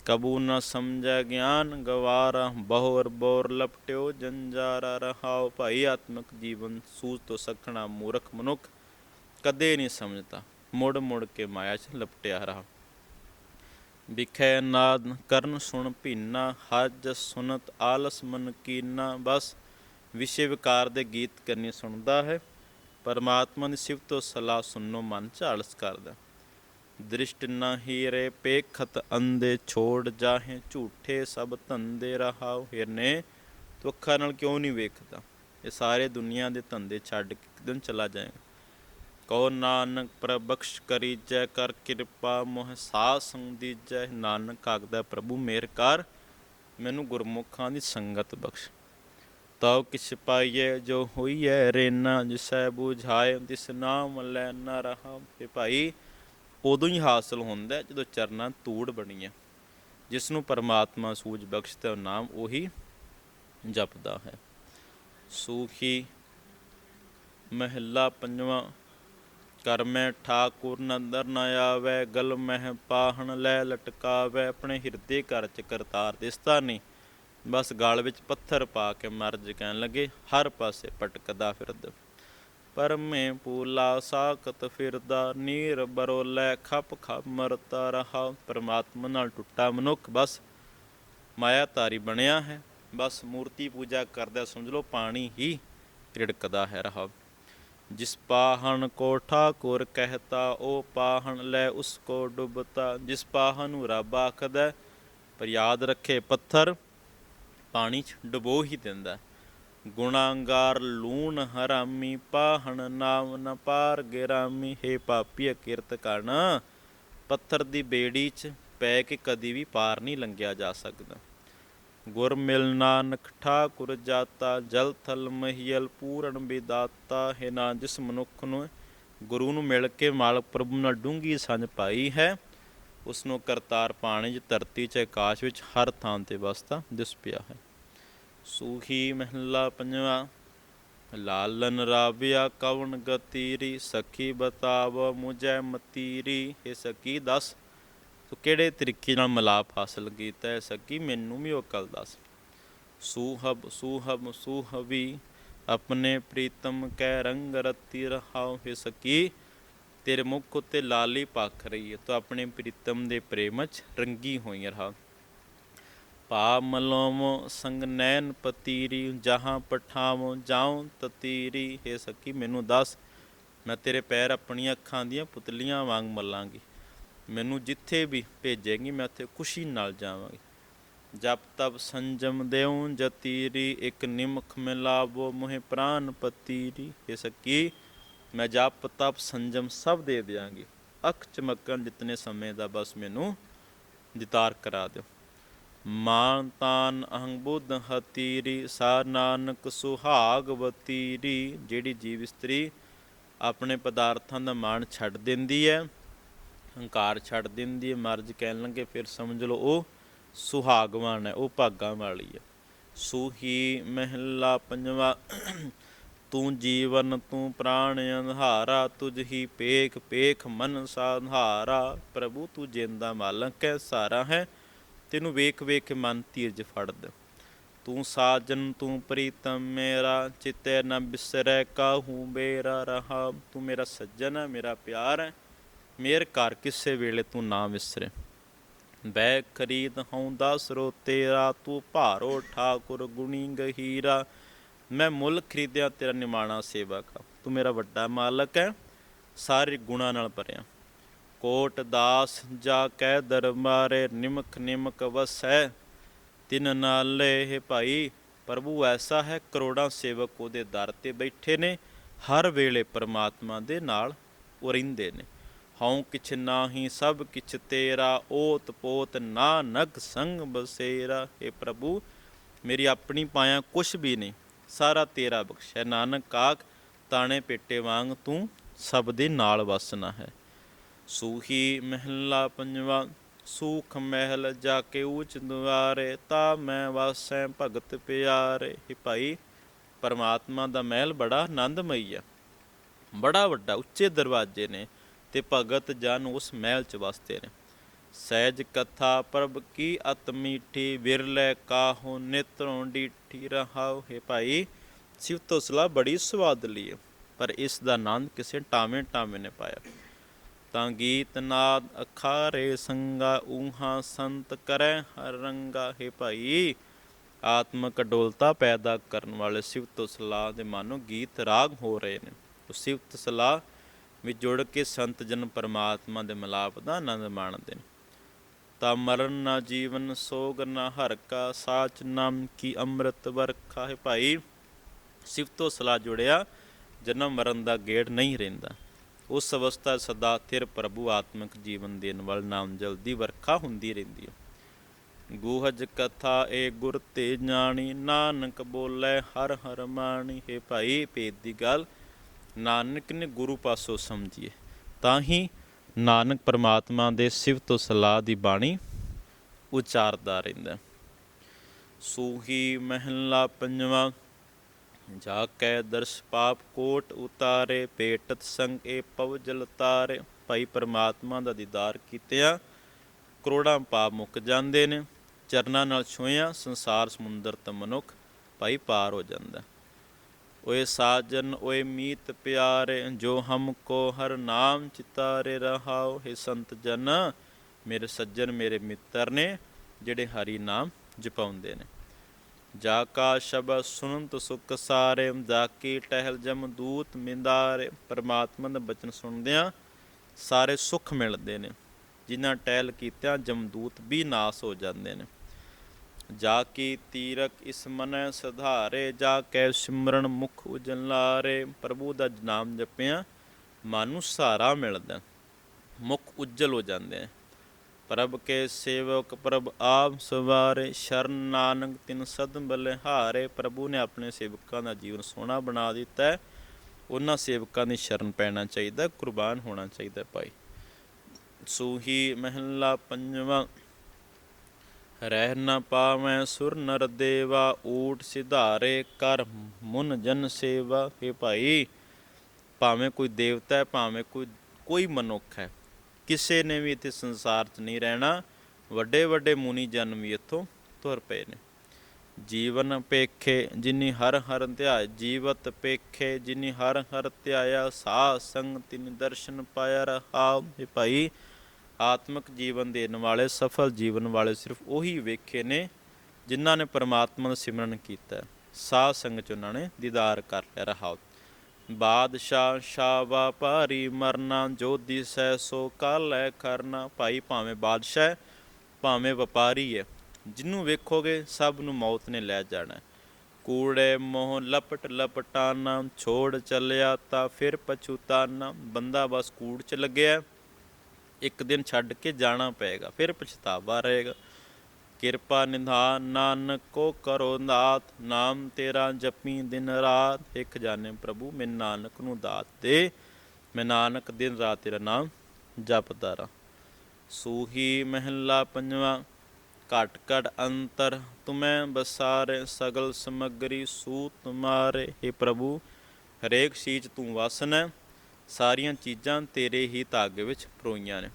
ਕਬੂ ਨ ਸਮਝੈ ਗਿਆਨ, ਗਵਾਰਾ ਬਹੁਰ ਬੋਰ ਲਪਟਿਓ, ਜੰਜਾਰਾ ਰਹਾਓ ਭਾਈ ਆਤਮਿਕ ਜੀਵਨ, ਸੂਝ ਤੋਂ ਸਖਣਾ ਮੂਰਖ ਮਨੁੱਖ, ਕਦੇ ਨਹੀਂ ਸਮਝਦਾ, ਮੁੜ ਮੁੜ ਕੇ ਮਾਇਆ 'ਚ ਲਪਟਿਆ ਰਹਾ। ਵਿਖੇ ਨਾਦ ਕਰਨ ਸੁਣ ਭੀਨਾ, ਹਜ ਸੁਨਤ ਆਲਸ ਮਨ ਕੀਨਾ, ਬਸ ਵਿਸ਼ੇ ਵਿਕਾਰ ਦੇ ਗੀਤ ਕਰਨੀ ਸੁਣਦਾ ਹੈ, ਪਰਮਾਤਮਾ ਦੀ ਸਿਫਤ ਤੋਂ ਸਲਾਹ ਸੁਣਨੋਂ ਮਨ ਚ ਆਲਸ ਕਰਦਾ। ਦ੍ਰਿਸ਼ਟ ਨਾ ਹੀਰੇ ਪੇਖਤ ਅੰਦੇ ਛੋੜ ਜਾਹੇ ਝੂਠੇ ਸਭ ਧੰਦੇ ਰਹਾਉ ਹਿਰਨੇ। ਤੂੰ ਅੱਖਾਂ ਨਾਲ ਕਿਉਂ ਨਹੀਂ ਵੇਖਦਾ? ਇਹ ਸਾਰੇ ਦੁਨੀਆ ਦੇ ਧੰਦੇ ਛੱਡ ਕੇ ਇੱਕ ਚਲਾ ਜਾਏਗਾ। ਕਹੋ ਨਾਨਕ, ਪ੍ਰਬਖਸ਼ ਕਰੀ ਜੈ ਕਰ ਕਿਰਪਾ, ਮੋਹ ਸਾਧ ਸੰਗ ਦੀਜੈ ਨਾਨਕ ਆਖਦਾ, ਪ੍ਰਭੂ, ਮੇਰ ਕਰ, ਮੈਨੂੰ ਗੁਰਮੁਖਾਂ ਦੀ ਸੰਗਤ ਬਖਸ਼। ਤਉ ਕਿਛ ਪਾਈਏ ਜੋ ਹੋਈ ਹੈ ਰੇਨਾ, ਜਿਸੈ 부ਝਾਏ ਤਿਸ ਨਾਮ ਲੈ ਨਾ ਰਹਾ ਤੇ ਭਾਈ ਉਦੋਂ ਹੀ ਹਾਸਲ ਹੁੰਦਾ ਜਦੋਂ ਚਰਨਾਂ ਤੂੜ ਬਣੀਆਂ। ਜਿਸ ਨੂੰ ਪਰਮਾਤਮਾ ਸੂਝ ਬਖਸ਼ਦਾ ਨਾਮ ਉਹੀ ਜਪਦਾ ਹੈ। ਸੂਖੀ ਮਹਿਲਾ ਪੰਜਵਾਂ ਕਰ ਮੈਂ ਠਾਕੁਰ ਨੰਦਰ ਨ ਆਵੈ, ਗਲ ਮਹਿ ਪਾਹਣ ਲੈ ਲਟਕਾਵੈ, ਆਪਣੇ ਹਿਰਦੇ ਘਰ ਚ ਕਰਤਾਰ ਦਿਸਦਾ ਨਹੀਂ। ਬਸ ਗਾਲ ਵਿੱਚ ਪੱਥਰ ਪਾ ਕੇ ਮਰਜ ਕਹਿਣ ਲੱਗੇ, ਹਰ ਪਾਸੇ ਪਟਕਦਾ ਫਿਰਦਾ। ਪਰਮੇ ਪੂਲਾ ਸਾਖਤ ਫਿਰਦਾ, ਨੀਰ ਬਰੋਲੇ ਖਪ ਖਪ ਮਰਤਾ ਰਹਾ। ਪਰਮਾਤਮਾ ਨਾਲ ਟੁੱਟਾ ਮਨੁੱਖ, ਬਸ ਮਾਇਆ ਤਾਰੀ ਬਣਿਆ ਹੈ। ਬਸ ਮੂਰਤੀ ਪੂਜਾ ਕਰਦਾ ਸਮਝ ਲਓ ਪਾਣੀ ਹੀ ਰਿੜਕਦਾ ਹੈ ਰਹਾ। ਜਿਸ ਪਾਹਣ ਕੋ ਠਾਕੁਰ ਕਹਤਾ, ਉਹ ਪਾਹਣ ਲੈ ਉਸ ਕੋ ਡੁੱਬਤਾ। ਜਿਸ ਪਾਹਣ ਨੂੰ ਰੱਬ ਆਖਦਾ, ਪਰ ਯਾਦ ਰੱਖੇ ਪੱਥਰ ਪਾਣੀ ਚ ਡੁਬੋ ਹੀ ਦਿੰਦਾ। ਗੁਨਾਹਗਾਰ ਲੂਣ ਹਰਾਮੀ, ਪਾਹਣ ਨਾਮ ਨ ਪਾਰ ਗਿਰਾਮੀ। ਹੈ ਪਾਪੀ ਕਿਰਤ ਕਰਨ ਪੱਥਰ ਦੀ ਬੇੜੀ ਚ ਪੈ ਕੇ ਕਦੀ ਵੀ ਪਾਰ ਨਹੀਂ ਲੰਘਿਆ ਜਾ ਸਕਦਾ। ਗੁਰ ਮਿਲ ਨਾਨਕ ਠਾਕੁਰ ਜਾਤਾ, ਜਲ ਥਲ ਮਹੀਲ ਪੂਰਨ ਵਿਦਾਤਾ। ਹੈ ਨਾ ਜਿਸ ਮਨੁੱਖ ਨੂੰ, ਗੁਰੂ ਨੂੰ ਮਿਲ ਕੇ ਮਾਲਕ ਪ੍ਰਭੂ ਨਾਲ ਡੂੰਗੀ ਸੰਝ ਪਾਈ ਹੈ ਉਸ ਨੂੰ ਕਰਤਾਰ ਪਾਣੀ ਚ ਧਰਤੀ ਚ ਆਕਾਸ਼ ਵਿੱਚ ਹਰ ਥਾਂ ਤੇ ਵਸਦਾ ਦਿਸ ਪਿਆ ਹੈ। ਸੂਖੀ ਮਹਿਲਾ ਪੰਜਵਾ, ਲਾਲਨ ਰਾਵਿਆ ਕਵਣ ਗਤੀਰੀ, ਸਖੀ ਬਤਾਵ ਮੁਝੈ ਮਤੀਰੀ ਇਹ ਸਖੀ ਦੱਸ, ਤੂੰ ਕਿਹੜੇ ਤਰੀਕੇ ਨਾਲ ਮਲਾਪ ਹਾਸਲ ਕੀਤਾ ਹੈ ਸਕੀ ਮੈਨੂੰ ਵੀ ਉਹ ਕਲ ਦੱਸ। ਸੂਹਬ ਸੂਹਬ, ਸੂਹਵੀ, ਆਪਣੇ ਪ੍ਰੀਤਮ ਕੈ ਰੰਗ ਰਤੀ ਰਹਾਉ, ਹੈ ਸਕੀ ਤੇਰੇ ਮੁਖ ਉਤੇ ਲਾਲੀ ਪੱਖ ਰਹੀ ਹੈ, ਤੂੰ ਆਪਣੇ ਪ੍ਰੀਤਮ ਦੇ ਪ੍ਰੇਮ ਚ ਰੰਗੀ ਹੋਈ ਰਹਾ ਪਾ ਮਲੋਮ ਸੰਗ ਨੈਣ ਪਤੀਰੀ, ਜਹਾਂ ਪਠਾਵੋ, ਜਾਉ ਤਤੀਰੀ। ਹੈ ਸਕੀ, ਮੈਨੂੰ ਦੱਸ, ਮੈਂ ਤੇਰੇ ਪੈਰ ਆਪਣੀਆਂ ਅੱਖਾਂ ਦੀਆਂ ਪੁਤਲੀਆਂ ਵਾਂਗ ਮਲਾਂਗੀ। ਮੈਨੂੰ ਜਿੱਥੇ ਵੀ ਭੇਜੇਗੀ, ਮੈਂ ਉੱਥੇ ਖੁਸ਼ੀ ਨਾਲ ਜਾਵਾਂਗੀ। ਜਪ ਤਪ ਸੰਜਮ ਦੇਉ, ਜਤੀਰੀ, ਇੱਕ ਨਿਮਖ ਮਿਲਾਵੋ, ਮੁਹਿ ਪ੍ਰਾਨ ਪਤੀਰੀ। ਇਹ ਸਕੀ, ਮੈਂ ਜਪ ਤਪ ਸੰਜਮ ਸਭ ਦੇ ਦਿਆਂਗੀ। ਅੱਖ ਚਮਕਣ ਜਿਤਨੇ ਸਮੇਂ ਦਾ ਬਸ ਮੈਨੂੰ ਦਿਤਾਰ ਕਰਾ ਦਿਓ। ਮਾਨ ਤਾਨ ਅਹੰ ਹਤੀਰੀ ਸਾ ਨਾਨਕ ਸੁਹਾਗ ਵਤੀਰੀ, ਜਿਹੜੀ ਜੀਵ ਇਸਤਰੀ ਆਪਣੇ ਪਦਾਰਥਾਂ ਦਾ ਮਾਣ ਛੱਡ ਦਿੰਦੀ ਹੈ, ਹੰਕਾਰ ਛੱਡ ਦਿੰਦੀ ਹੈ, ਮਰਜ਼ ਕਹਿਣ ਲੱਗੇ ਫਿਰ ਸਮਝ ਲਓ ਉਹ ਸੁਹਾਗਵਾਨ ਹੈ, ਉਹ ਭਾਗਾਂ ਵਾਲੀ ਹੈ। ਸੂਹੀ ਮਹਿਲਾ ਪੰਜਵਾ, ਤੂੰ ਜੀਵਨ, ਤੂੰ ਪ੍ਰਾਣ ਅੰਧਾਰਾ, ਤੁਝ ਹੀ ਪੇਖ ਪੇਖ ਮਨ ਸਾਧਾਰਾ, ਪ੍ਰਭੂ ਤੂੰ ਜਿੰਦਾ ਮਾਲਕ ਹੈ, ਸਾਰਾ ਹੈ। ਤੈਨੂੰ ਵੇਖ ਵੇਖ ਕੇ ਮਨ ਧੀਰਜ ਫੜਦ। ਤੂੰ ਸਾਜਨ, ਤੂੰ ਪ੍ਰੀਤਮ, ਮੇਰਾ ਚਿਤੈ ਨ ਬਿਸਰੈ, ਕਾਹੂ ਮੇਰਾ ਰਹਾ ਤੂੰ ਮੇਰਾ ਸੱਜਣ ਹੈ ਮੇਰਾ ਪਿਆਰ ਹੈ ਮੇਰ ਘਰ ਕਿਸੇ ਵੇਲੇ ਤੂੰ ਨਾ ਵਿਸਰੇ। ਬੈ ਖਰੀਦ ਹਉ ਦਸ ਤੇਰਾ ਤੂੰ ਭਾਰੋ ਠਾਕੁਰ ਗੁਣੀ ਗਹੀਰਾ। ਮੈਂ ਮੁੱਲ ਖਰੀਦਿਆ ਤੇਰਾ ਨਿਮਾਣਾ ਸੇਵਕ ਆ। ਤੂੰ ਮੇਰਾ ਵੱਡਾ ਮਾਲਕ ਹੈ ਸਾਰੇ ਗੁਣਾ ਨਾਲ ਭਰਿਆ। ਕੋਟ ਦਾਸ ਜਾ ਕਹਿ ਦਰਬਾਰੇ ਨਿਮਕ ਨਿਮਕ ਵਸੈ, ਤਿਨ ਨਾਲੇ ਹੈ ਭਾਈ, ਪ੍ਰਭੂ ਐਸਾ ਹੈ ਕਰੋੜਾਂ ਸੇਵਕ ਉਹਦੇ ਦਰ ਤੇ ਬੈਠੇ ਨੇ, ਹਰ ਵੇਲੇ ਪਰਮਾਤਮਾ ਦੇ ਨਾਲ ਉਰਿੰਦੇ ਨੇ। ਹਉ ਕਿਛ ਨਾਹੀ, ਸਭ ਕਿਛ ਤੇਰਾ, ਓਤ ਪੋਤ ਨਾਨਕ ਸੰਗ ਬਸੇਰਾ। हे ਪ੍ਰਭੂ, ਮੇਰੀ ਆਪਣੀ ਪਾਇਆ ਕੁਛ ਵੀ ਨਹੀਂ, ਸਾਰਾ ਤੇਰਾ ਬਖਸ਼ਿਆ ਨਾਨਕ ਕਾਕ ਤਾਣੇ ਪੇਟੇ ਵਾਂਗ ਤੂੰ ਸਭ ਦੇ ਨਾਲ ਵਸਣਾ ਹੈ। ਸੂਹੀ ਮਹਿਲਾ ਪੰਜਵਾ, ਸੂਖ ਮਹਿਲ ਜਾ ਕੇ ਊਚ ਦੁਆਰੇ, ਤਾ ਮੈਂ ਵਾਸੈ ਭਗਤ ਪਿਆਰੇ। ਹੀ ਭਾਈ, ਪਰਮਾਤਮਾ ਦਾ ਮਹਿਲ ਬੜਾ ਆਨੰਦਮਈ ਆ। ਬੜਾ ਵੱਡਾ, ਉੱਚੇ ਦਰਵਾਜ਼ੇ ਨੇ ਤੇ ਭਗਤ ਜਨ ਉਸ ਮਹਿਲ ਚ ਵਸਦੇ ਨੇ। ਸਹਿਜ ਕਥਾ, ਪ੍ਰਭ ਕੀ ਅਤ ਮੀਠੀ, ਵਿਰਲੇ ਕਾਹੋ ਨਿਤਰੋਂ ਡੀਠੀ ਰਹਾਉ ਹੈ ਭਾਈ, ਸਿਵ ਤੋਂ ਬੜੀ ਸਵਾਦਲੀ ਹੈ ਪਰ ਇਸ ਦਾ ਆਨੰਦ ਕਿਸੇ ਟਾਵੇਂ ਟਾਵੇਂ ਨੇ ਪਾਇਆ। ਤਾਂ ਗੀਤ ਨਾਦ ਅਖਾਰੇ ਸੰਗਾ ਊਹਾ ਸੰਤ ਕਰੈ ਹਰ ਰੰਗਾ, ਹੈ ਭਾਈ, ਆਤਮਕ ਡੋਲਤਾ ਪੈਦਾ ਕਰਨ ਵਾਲੇ ਸਿਵਤ ਸਲਾਹ ਦੇ ਮਾਨੋ ਗੀਤ ਰਾਗ ਹੋ ਰਹੇ ਨੇ। ਉਹ ਸਿਵਤ ਸਲਾਹ ਵਿੱਚ ਜੁੜ ਕੇ ਸੰਤ ਜਨ ਪਰਮਾਤਮਾ ਦੇ ਮਿਲਾਪ ਦਾ ਆਨੰਦ ਮਾਣਦੇ ਨੇ। ਤਾ ਮਰਨ ਨਾ ਜੀਵਨ, ਸੋਗ ਨਾ ਹਰ ਕਾ ਸਾਚ ਨਾਮ ਕੀ ਅੰਮ੍ਰਿਤ ਵਰਖਾ, ਹੈ ਭਾਈ ਸਿਫਤੋ ਸਲਾਹ ਜੁੜਿਆ ਜਨਮ ਮਰਨ ਦਾ ਗੇੜ ਨਹੀਂ ਰਹਿੰਦਾ। ਉਸ ਅਵਸਥਾ ਸਦਾ ਥਿਰ ਪ੍ਰਭੂ ਆਤਮਿਕ ਜੀਵਨ ਦੇਣ ਵਾਲ ਨਾਮ ਜਲਦੀ ਵਰਖਾ ਹੁੰਦੀ ਰਹਿੰਦੀ ਹੈ। ਗੂਹਜ ਕਥਾ ਏ ਗੁਰ ਤੇ ਜਾਣੀ, ਨਾਨਕ ਬੋਲੇ ਹਰ ਹਰ ਮਾਣੀ, ਹੈ ਭਾਈ ਭੇਦ ਦੀ ਗੱਲ, ਨਾਨਕ ਨੇ ਗੁਰੂ ਪਾਸੋਂ ਸਮਝੀਏ। ਤਾਂ ਹੀ ਨਾਨਕ ਪਰਮਾਤਮਾ ਦੇ ਸਿਫਤ ਸਲਾਹ ਦੀ ਬਾਣੀ ਉਚਾਰਦਾ ਰਹਿੰਦਾ ਸੂਹੀ ਮਹਿਲਾ ਪੰਜਵਾਂ ਜਾ ਕੈ ਦਰਸ ਪਾਪ ਕੋਟ ਉਤਾਰੇ, ਪੇਟਤ ਸੰਗ ਏ ਪਵ ਜਲ ਤਾਰੇ। ਭਾਈ ਪਰਮਾਤਮਾ ਦਾ ਦੀਦਾਰ ਕੀਤਿਆਂ ਕਰੋੜਾਂ ਪਾਪ ਮੁੱਕ ਜਾਂਦੇ ਨੇ, ਚਰਨਾਂ ਨਾਲ ਛੋਇਆ ਸੰਸਾਰ ਸਮੁੰਦਰ ਤੋਂ ਮਨੁੱਖ ਭਾਈ ਪਾਰ ਹੋ ਜਾਂਦਾ। ਓਏ ਸਾਜਨ, ਓਏ ਮੀਤ ਪਿਆਰੇ, ਜੋ ਹਮ ਕੋ ਹਰ ਨਾਮ ਚਿਤਾਰੇ ਰਹਾਓ, ਹੈ ਸੰਤ ਜਨ, ਮੇਰੇ ਸੱਜਣ, ਮੇਰੇ ਮਿੱਤਰ ਨੇ, ਜਿਹੜੇ ਹਰੀ ਨਾਮ ਜਪਾਉਂਦੇ ਨੇ। ਜਾ ਕਾ ਸ਼ਬਦ ਸੁਨੰਤ ਸੁਖ ਸਾਰੇ ਜਾ ਟਹਿਲ ਜਮ ਦੂਤ ਮਿੰਦਾਰੇ। ਪਰਮਾਤਮਾ ਦਾ ਬਚਨ ਸੁਣਦਿਆਂ ਸਾਰੇ ਸੁੱਖ ਮਿਲਦੇ ਨੇ। ਜਿਨ੍ਹਾਂ ਟਹਿਲ ਕੀਤਿਆਂ ਜਮਦੂਤ ਵੀ ਨਾਸ ਹੋ ਜਾਂਦੇ ਨੇ। ਜਾ ਕੀ ਤੀਰਕ ਇਸ ਮਨੈ ਸੁਧਾਰੇ, ਜਾ ਕੈ ਸਿਮਰਨ ਮੁਖ ਉਜਲਾਰੇ। ਪ੍ਰਭੂ ਦਾ ਨਾਮ ਜਪਿਆ ਮਨ ਨੂੰ ਸਹਾਰਾ ਮਿਲਦਾ। ਮੁਖ ਉਜਲ ਹੋ ਜਾਂਦੇ ਨੇ। ਪ੍ਰਭ ਕੇ ਸੇਵਕ, ਪ੍ਰਭ ਆਪ ਸਵਾਰੇ ਸ਼ਰਨ ਨਾਨਕ, ਤਿਨ ਸਦ ਬਲਿਹਾਰੇ ਪ੍ਰਭੂ ਨੇ ਆਪਣੇ ਸੇਵਕਾਂ ਦਾ ਜੀਵਨ ਸੋਹਣਾ ਬਣਾ ਦਿੱਤਾ ਹੈ। ਉਹਨਾਂ ਸੇਵਕਾਂ ਦੀ ਸ਼ਰਨ ਪੈਣਾ ਚਾਹੀਦਾ, ਕੁਰਬਾਨ ਹੋਣਾ ਚਾਹੀਦਾ ਭਾਈ। ਸੂਹੀ ਮਹਿਲਾ ਪੰਜਵਾਂ, ਰਹਿ ਨ ਪਾਵੈ ਸੁਰ ਨਰ ਦੇਵਾ ਊਟ ਸਿਧਾਰੇ ਕਰ ਮੁਨ ਜਨ ਸੇਵਾ। ਹੈ ਭਾਈ, ਭਾਵੇਂ ਕੋਈ ਦੇਵਤਾ ਹੈ, ਭਾਵੇਂ ਕੋਈ ਕੋਈ ਮਨੁੱਖ ਹੈ ਕਿਸੇ ਨੇ ਵੀ ਇੱਥੇ ਸੰਸਾਰ 'ਚ ਨਹੀਂ ਰਹਿਣਾ, ਵੱਡੇ ਵੱਡੇ ਮੁਨੀ ਜਨਮ ਵੀ ਇੱਥੋਂ ਤੁਰ ਪਏ ਨੇ। ਜੀਵਨ ਪੇਖੇ ਜਿਨੀ ਹਰ ਹਰ ਧਿਆਇ ਜੀਵਤ ਪੇਖੇ ਜਿਨੀ ਹਰ ਹਰ ਧਿਆਇਆ ਸਾ ਸੰਗ ਤਿਨ ਦਰਸ਼ਨ ਪਾਇਆ ਰਹਾ। ਇਹ ਭਾਈ ਆਤਮਿਕ ਜੀਵਨ ਦੇਣ ਵਾਲੇ, ਸਫਲ ਜੀਵਨ ਵਾਲੇ ਸਿਰਫ ਉਹੀ ਵੇਖੇ ਨੇ ਜਿਨ੍ਹਾਂ ਨੇ ਪਰਮਾਤਮਾ ਦਾ ਸਿਮਰਨ ਕੀਤਾ। ਸਾਧ ਸੰਗਤ ਚ ਉਹਨਾਂ ਨੇ ਦੀਦਾਰ ਕਰ ਲਿਆ ਰਹਾ ਬਾਦਸ਼ਾਹ ਸ਼ਾਵਾ ਭਾਰੀ ਮਰਨਾ ਜੋ ਦਿਸੈ ਸੋ ਕਾਲੈ ਕਰਨਾ ਭਾਈ ਭਾਵੇਂ ਬਾਦਸ਼ਾਹ ਹੈ, ਭਾਵੇਂ ਵਪਾਰੀ ਹੈ ਜਿਹਨੂੰ ਵੇਖੋਗੇ ਸਭ ਨੂੰ ਮੌਤ ਨੇ ਲੈ ਜਾਣਾ। ਕੂੜੇ ਮੋਹ ਲਪਟ ਲਪਟਾਨਾ ਛੋੜ ਚੱਲਿਆ ਤਾਂ ਫਿਰ ਪਛੂਤਾਨਾ ਬੰਦਾ ਬਸ ਕੂੜ ਚ ਲੱਗਿਆ ਇੱਕ ਦਿਨ ਛੱਡ ਕੇ ਜਾਣਾ ਪਏਗਾ ਫਿਰ ਪਛਤਾਵਾ ਰਹੇਗਾ। ਕਿਰਪਾ ਨਿਧਾਨ ਨਾਨਕ ਕੋ ਕਰੋ ਦਾਤ, ਨਾਮ ਤੇਰਾ ਜਪੀ ਦਿਨ ਰਾਤ। ਇੱਕ ਜਾਣੇ ਪ੍ਰਭੂ, ਮੈਂ ਨਾਨਕ ਨੂੰ ਦਾਤ ਦੇ। ਮੈਂ ਨਾਨਕ ਦਿਨ ਰਾਤ ਤੇਰਾ ਨਾਮ ਜਪਦਾ ਰਾਂ। ਸੂਹੀ ਮਹਿਲਾ ਪੰਜਵਾ, ਘਟ ਘਟ ਅੰਤਰ, ਤੁਮੈ ਬਸਾਰੇ ਸਗਲ ਸਮਗਰੀ ਸੂ ਤੁਮਾਰੇ हे ਪ੍ਰਭੂ, ਹਰੇਕ ਚੀਜ਼ ਤੂੰ ਵਸਨ ਹੈ ਸਾਰੀਆਂ ਚੀਜ਼ਾਂ ਤੇਰੇ ਹੀ ਧਾਗੇ ਵਿੱਚ ਪਰੋਈਆਂ ਨੇ।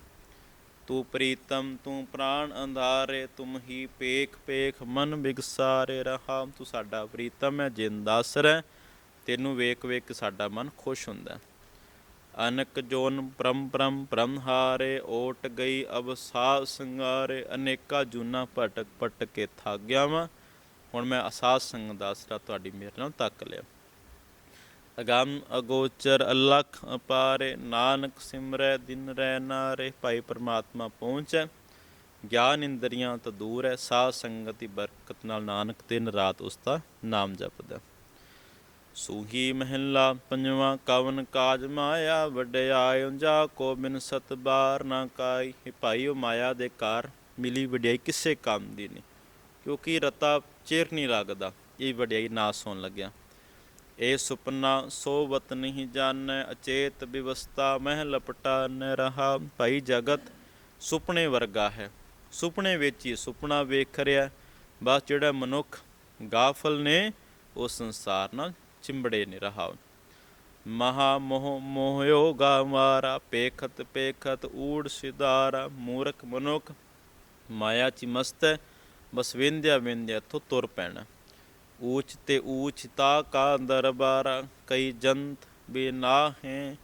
ਤੂੰ ਪ੍ਰੀਤਮ, ਤੂੰ ਪ੍ਰਾਣ ਅੰਧਾਰੇ, ਤੁਮ ਹੀ ਪੇਖ ਪੇਖ ਮਨ ਵਿਗਸਾਰੇ ਰਹਾ। ਤੂੰ ਸਾਡਾ ਪ੍ਰੀਤਮ ਹੈ ਜਿੰਦਾਸਰ ਹੈ, ਤੈਨੂੰ ਵੇਖ ਵੇਖ ਸਾਡਾ ਮਨ ਖੁਸ਼ ਹੁੰਦਾ ਹੈ। ਅਨਕ ਜੋਨ ਪਰਮ ਪਰਮ ਬ੍ਰਹਮਹਾਰੇ ਓਟ ਗਈ ਅਬ ਸਾਹ ਸੰਗਾਰੇ, ਅਨੇਕਾ ਜੂਨਾ ਭਟਕ ਭਟਕ ਕੇ ਥੱਕ ਗਿਆ ਵਾਂ। ਹੁਣ ਮੈਂ ਅਸਾਸ ਸੰਗ ਦਾ ਆਸਰਾ ਤੁਹਾਡੀ ਮੇਰੇ ਨਾਲ ਤੱਕ ਲਿਆ। ਅਗੰਮ ਅਗੋਚਰ ਅਲਖ ਅਪਾਰੇ, ਨਾਨਕ ਸਿਮਰੈ, ਦਿਨ ਰਹਿ ਨਾਰੇ ਭਾਈ ਪਰਮਾਤਮਾ ਪਹੁੰਚੈ। ਗਿਆਨ ਇੰਦਰੀਆਂ ਤੋਂ ਦੂਰ ਹੈ ਸਾਧ ਸੰਗਤ ਬਰਕਤ ਨਾਲ ਨਾਨਕ ਦਿਨ ਰਾਤ ਉਸ ਦਾ ਨਾਮ ਜਪਦਾ। ਸੂਹੀ ਮਹਿਲਾ ਪੰਜਵਾਂ, ਕਵਨ ਕਾਜ ਮਾਇਆ ਵਡਿਆਈ ਉਂਜਾ ਕੋ ਬਿਨ ਸਤ ਬਾਰ ਨਾ ਕਾਈ। ਇਹ ਭਾਈਓ ਮਾਇਆ ਦੇ ਕਾਰ ਮਿਲੀ ਵਡਿਆਈ ਕਿਸੇ ਕੰਮ ਦੀ ਨਹੀਂ ਕਿਉਂਕਿ ਰਤਾ ਚਿਰ ਨਹੀਂ ਲੱਗਦਾ, ਇਹ ਵਡਿਆਈ ਨਾਸ ਹੋਣ ਲੱਗਿਆ। ਇਹ ਸੁਪਨਾ ਸੋਵਤ ਨਹੀਂ ਜਾਣੈ, ਅਚੇਤ ਵਿਵਸਥਾ ਮਹਿ ਲਪਟਾ ਨ ਰਹਾ। ਭਾਈ ਜਗਤ ਸੁਪਨੇ ਵਰਗਾ ਹੈ। ਸੁਪਨੇ ਵਿੱਚ ਹੀ ਸੁਪਨਾ ਵੇਖ ਰਿਹਾ ਬਸ ਜਿਹੜਾ ਮਨੁੱਖ ਗਾਫਲ ਨੇ, ਉਹ ਸੰਸਾਰ ਨਾਲ ਚਿੰਬੜੇ ਨਹੀਂ ਰਹਾ। ਮਹਾ ਮੋਹ ਮੋਹਿਓ ਗਾਵਾਰਾ, ਪੇਖਤ ਪੇਖਤ ਊੜ ਸਿਦਾਰਾ ਮੂਰਖ ਮਨੁੱਖ ਮਾਇਆ ਚ ਮਸਤ ਹੈ। ਬਸ ਵਿੰਦਿਆ ਵਿੰਦਿਆ ਤੋਂ ਤੁਰ ਪੈਣਾ। ਊਚ ਤੇ ਊਚ ਤਾ ਕਾ ਦਰਬਾਰਾ, ਕਈ ਜੰਤ ਬੇਨਾ ਹੈ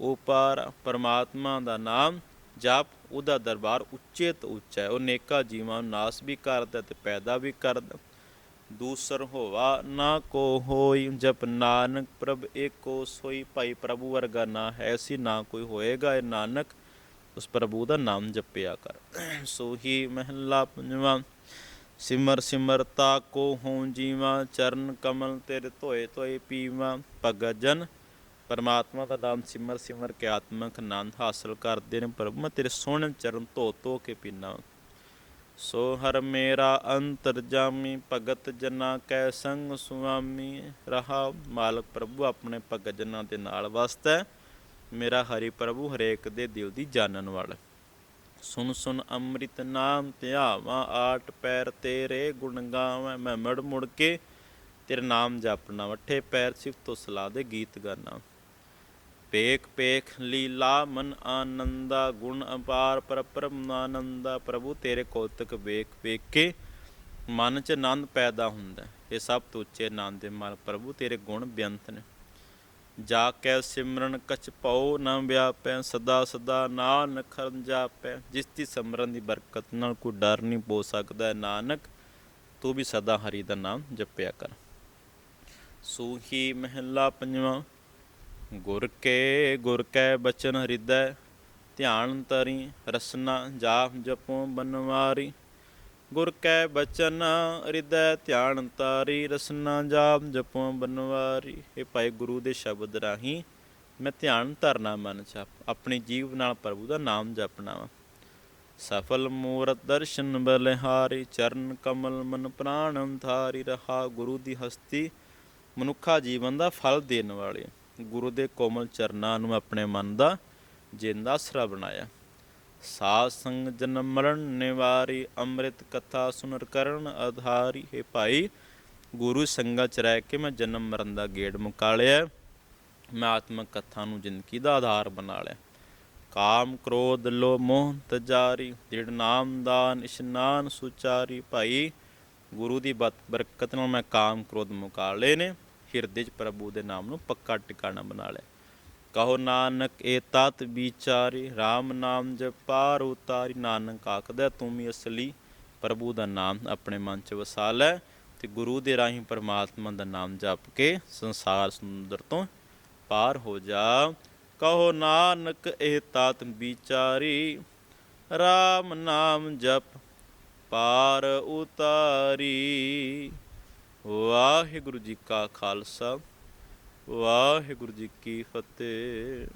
ਉਪਾਰ, ਪਰਮਾਤਮਾ ਦਾ ਨਾਮ ਜਪ, ਉਹਦਾ ਦਰਬਾਰ ਉੱਚੇ ਤੋਂ ਉੱਚਾ ਹੈ। ਉਹ ਨੇਕਾ ਜੀਵਾਂ ਨੂੰ ਨਾਸ ਵੀ ਕਰਦਾ ਤੇ ਪੈਦਾ ਵੀ ਕਰਦਾ ਦੂਸਰ ਹੋਵਾ ਨਾ ਕੋ ਹੋਈ, ਜਪ ਨਾਨਕ ਪ੍ਰਭ ਏਕੋ ਸੋਈ। ਭਾਈ ਪ੍ਰਭੂ ਵਰਗਾ ਨਾ ਹੈ ਸੀ, ਨਾ ਕੋਈ ਹੋਏਗਾ ਇਹ ਨਾਨਕ। ਉਸ ਪ੍ਰਭੂ ਦਾ ਨਾਮ ਜਪਿਆ ਕਰ। ਸੋ ਹੀ ਮਹਿਲਾ ਪੰਜਵਾਂ ਸਿਮਰ ਸਿਮਰਤਾ ਕੋ ਹੋਂ ਜੀਵਾ, ਚਰਨ ਕਮਲ ਤੇਰੇ ਧੋਏ ਧੋਏ ਪੀਵਾ, ਭਗਤ ਜਨ। ਪਰਮਾਤਮਾ ਦਾ ਨਾਮ ਸਿਮਰ ਸਿਮਰ ਕੇ ਆਤਮਕ ਆਨੰਦ ਹਾਸਲ ਕਰਦੇ ਨੇ ਪ੍ਰਭੂ। ਮੈਂ ਤੇਰੇ ਸੋਹਣੇ ਚਰਨ ਧੋ ਧੋ ਕੇ ਪੀਨਾ। ਸੋ ਹਰ ਮੇਰਾ ਅੰਤਰ ਜਾਮੀ, ਭਗਤ ਜਨਾ ਕੈ ਸੰਗ ਸੁਆਮੀ। ਰਹਾ ਮਾਲਕ ਪ੍ਰਭੂ ਆਪਣੇ ਭਗਤ ਜਨਾਂ ਦੇ ਨਾਲ ਵਸਦਾ ਹੈ। ਮੇਰਾ ਹਰੀ ਪ੍ਰਭੂ, ਹਰੇਕ ਦੇ ਦਿਲ ਦੀ ਜਾਣਨ ਵਾਲਾ। ਸੁਨ ਸੁਨ ਅੰਮ੍ਰਿਤ ਨਾਮ ਧਿਆਵਾਂ, ਆਟ ਪੈਰ ਤੇਰੇ ਗੁਣ ਗਾਵਾਂ, ਮੈਂ ਮੜ ਮੁੜ ਕੇ ਤੇਰੇ ਨਾਮ ਜਪਣਾ ਵਠੇ ਪੈਰ ਸਿਫਤੋ ਸਲਾ ਦੇ ਗੀਤ ਗਾਣਾ ਪੇਖ ਪੇਖ ਲੀਲਾ ਮਨ ਆਨੰਦਾ, ਗੁਣ ਅਪਾਰ ਪਰ ਆਨੰਦਾ ਪ੍ਰਭੂ ਤੇਰੇ ਕੌਤਕ ਵੇਖ ਵੇਖ ਕੇ ਮਨ ਚ ਆਨੰਦ ਪੈਦਾ ਹੁੰਦਾ। ਇਹ ਸਭ ਤੋਂ ਉੱਚੇ ਆਨੰਦ ਦੇ ਮਾਲ ਪ੍ਰਭੂ ਤੇਰੇ ਗੁਣ ਬੇਅੰਤ ਨੇ। ਜਾ ਕੈ ਸਿਮਰਨ ਕਛ ਪਉ ਨ ਵਿਆਪੈ, ਸਦਾ ਸਦਾ ਨਾਨਕ ਖਰਨ ਜਾਪੈ। ਜਿਸ ਦੀ ਸਿਮਰਨ ਦੀ ਬਰਕਤ ਨਾਲ ਕੋਈ ਡਰ ਨਹੀਂ ਪੋ ਸਕਦਾ ਨਾਨਕ, ਤੂੰ ਵੀ ਸਦਾ ਹਰੀ ਦਾ ਨਾਮ ਜਪਿਆ ਕਰ। ਸੂਹੀ ਮਹਿਲਾ ਪੰਜਵਾਂ, ਗੁਰ ਕੇ ਗੁਰ ਕੈ ਬਚਨ ਹਿਰਦੈ, ਧਿਆਨ ਤਰੀ ਰਸਨਾ ਜਾਪ ਜਪੋ ਬਨਵਾਰੀ। ਗੁਰ ਕੈ ਬਚਨ ਹਿਰਦੈ ਧਿਆਨ ਤਾਰੀ, ਰਸਨਾ ਜਾਪ ਜਪੋ ਬਨਵਾਰੀ। ਇਹ ਭਾਈ ਗੁਰੂ ਦੇ ਸ਼ਬਦ ਰਾਹੀਂ ਮੈਂ ਧਿਆਨ ਧਰਨਾ ਮਨ ਚ ਆਪਣੀ ਜੀਵ ਨਾਲ ਪ੍ਰਭੂ ਦਾ ਨਾਮ ਜਪਣਾ ਵਾ ਸਫਲ ਮੂਰਤ ਦਰਸ਼ਨ ਬਲਿਹਾਰੀ, ਚਰਨ ਕਮਲ ਮਨ ਪ੍ਰਾਣ ਅੰਧਾਰੀ ਰਹਾ ਗੁਰੂ ਦੀ ਹਸਤੀ, ਮਨੁੱਖਾ ਜੀਵਨ ਦਾ ਫਲ ਦੇਣ ਵਾਲੇ। ਗੁਰੂ ਦੇ ਕੋਮਲ ਚਰਨਾਂ ਨੂੰ ਆਪਣੇ ਮਨ ਦਾ ਜਿੰਦਾ ਆਸਰਾ ਬਣਾਇਆ। ਸਾਧ ਸੰਗ ਜਨਮ ਮਰਨ ਨਿਵਾਰੀ, ਅੰਮ੍ਰਿਤ ਕਥਾ ਸੁਨਰ ਕਰਨ ਆਧਾਰੀ, ਹੈ ਭਾਈ, ਗੁਰੂ ਸੰਗਤ ਚ ਰਹਿ ਕੇ ਮੈਂ ਜਨਮ ਮਰਨ ਦਾ ਗੇੜ ਮੁਕਾ ਲਿਆ ਮੈਂ ਆਤਮਕ ਕਥਾ ਨੂੰ ਜ਼ਿੰਦਗੀ ਦਾ ਆਧਾਰ ਬਣਾ ਲਿਆ ਕਾਮ ਕ੍ਰੋਧ ਲੋ ਮੋਹ ਤਜਾਰੀ ਦਿੜ ਨਾਮ ਦਾਨ ਇਸ਼ਨਾਨ ਸੁਚਾਰੀ, ਭਾਈ, ਗੁਰੂ ਦੀ ਬਤ ਬਰਕਤ ਨਾਲ ਮੈਂ ਕਾਮ ਕ੍ਰੋਧ ਮੁਕਾ ਲਏ ਨੇ, ਹਿਰਦੇ 'ਚ ਪ੍ਰਭੂ ਦੇ ਨਾਮ ਨੂੰ ਪੱਕਾ ਟਿਕਾਣਾ ਬਣਾ ਲਿਆ ਕਹੋ ਨਾਨਕ, ਏ ਤਤ ਵਿਚਾਰੀ RAM ਨਾਮ ਜਪ ਪਾਰ ਉਤਾਰੀ। ਨਾਨਕ ਆਖਦਾ, ਤੂੰ ਵੀ ਅਸਲੀ ਪ੍ਰਭੂ ਦਾ ਨਾਮ ਆਪਣੇ ਮਨ 'ਚ ਵਸਾ ਲੈ ਤੇ ਗੁਰੂ ਦੇ ਰਾਹੀਂ ਪਰਮਾਤਮਾ ਦਾ ਨਾਮ ਜਪ ਕੇ ਸੰਸਾਰ ਸਮੁੰਦਰ ਤੋਂ ਪਾਰ ਹੋ ਜਾ। ਕਹੋ ਨਾਨਕ ਇਹ ਤਾਤ ਵਿਚਾਰੀ RAM ਨਾਮ ਜਪ ਪਾਰ ਉਤਾਰੀ। ਵਾਹਿਗੁਰੂ ਜੀ ਕਾ ਖਾਲਸਾ। ਵਾਹਿਗੁਰੂ ਜੀ ਕੀ ਫਤਿਹ।